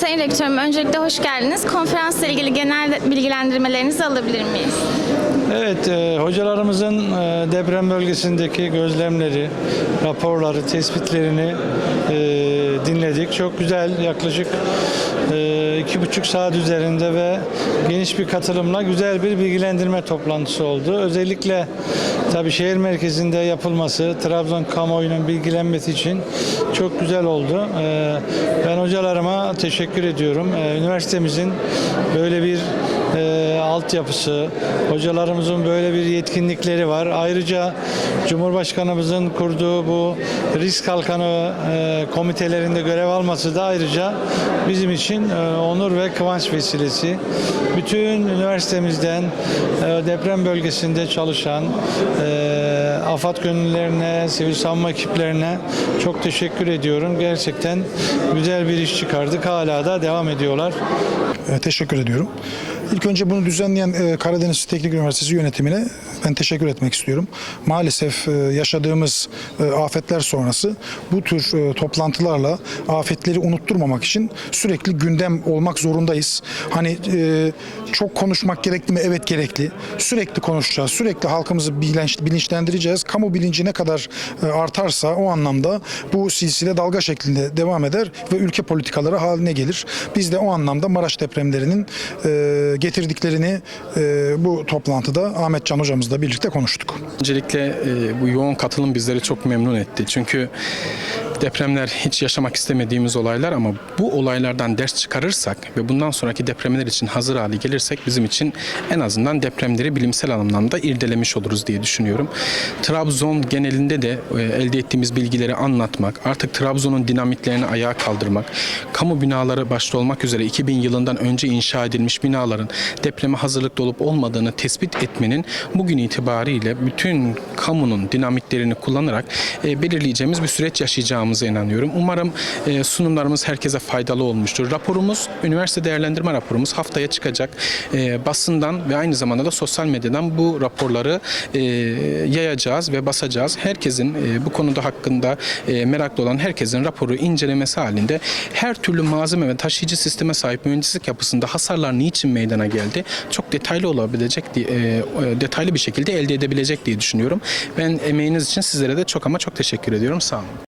Sayın Rektörüm öncelikle hoş geldiniz. Konferansla ilgili genel bilgilendirmelerinizi alabilir miyiz? Evet, e, hocalarımızın e, deprem bölgesindeki gözlemleri, raporları, tespitlerini e, dinledik. Çok güzel, yaklaşık e, iki buçuk saat üzerinde ve geniş bir katılımla güzel bir bilgilendirme toplantısı oldu. Özellikle tabii şehir merkezinde yapılması, Trabzon kamuoyunun bilgilenmesi için çok güzel oldu. E, ben hocalarıma teşekkür ediyorum. E, üniversitemizin böyle bir e, altyapısı, hocalarımızın böyle bir yetkinlikleri var. Ayrıca Cumhurbaşkanımızın kurduğu bu risk kalkanı e, komitelerinde görev alması da ayrıca bizim için e, onur ve kıvanç vesilesi. Bütün üniversitemizden e, deprem bölgesinde çalışan e, AFAD gönüllülerine, sivil savunma ekiplerine çok teşekkür ediyorum. Gerçekten güzel bir iş çıkardık. Hala da devam ediyorlar. Teşekkür ediyorum. İlk önce bunu düzenleyen e, Karadeniz Teknik Üniversitesi yönetimine ben teşekkür etmek istiyorum. Maalesef e, yaşadığımız e, afetler sonrası bu tür toplantılarla afetleri unutturmamak için sürekli gündem olmak zorundayız. Hani çok konuşmak gerekli mi? Evet gerekli. Sürekli konuşacağız. Sürekli halkımızı bilinç, bilinçlendireceğiz. Kamu bilinci ne kadar artarsa o anlamda bu silsile dalga şeklinde devam eder ve ülke politikaları haline gelir. Biz de o anlamda Maraş depremlerinin getirdiklerini e, bu toplantıda Ahmet Can hocamızla birlikte konuştuk. Öncelikle e, bu yoğun katılım bizleri çok memnun etti. Çünkü depremler hiç yaşamak istemediğimiz olaylar ama bu olaylardan ders çıkarırsak ve bundan sonraki depremler için hazır hale gelirsek bizim için en azından depremleri bilimsel anlamda irdelemiş oluruz diye düşünüyorum. Trabzon genelinde de e, elde ettiğimiz bilgileri anlatmak, artık Trabzon'un dinamiklerini ayağa kaldırmak, kamu binaları başta olmak üzere 2000 yılından önce inşa edilmiş binaların depreme hazırlıklı olup olmadığını tespit etmenin bugün itibariyle bütün kamunun dinamiklerini kullanarak e, belirleyeceğimiz bir süreç yaşayacağımıza inanıyorum. Umarım e, sunumlarımız herkese faydalı olmuştur. Raporumuz, üniversite değerlendirme raporumuz haftaya çıkacak. E, basından ve aynı zamanda da sosyal medyadan bu raporları e, yayacağız ve basacağız. Herkesin e, bu konuda hakkında e, meraklı olan herkesin raporu incelemesi halinde her türlü malzeme ve taşıyıcı sisteme sahip mühendislik yapısında hasarlar niçin meydana geldi çok detaylı olabilecek diye, e, detaylı bir şekilde elde edebilecek diye düşünüyorum. Ben emeğiniz için sizlere de çok ama çok teşekkür ediyorum. Sağ olun.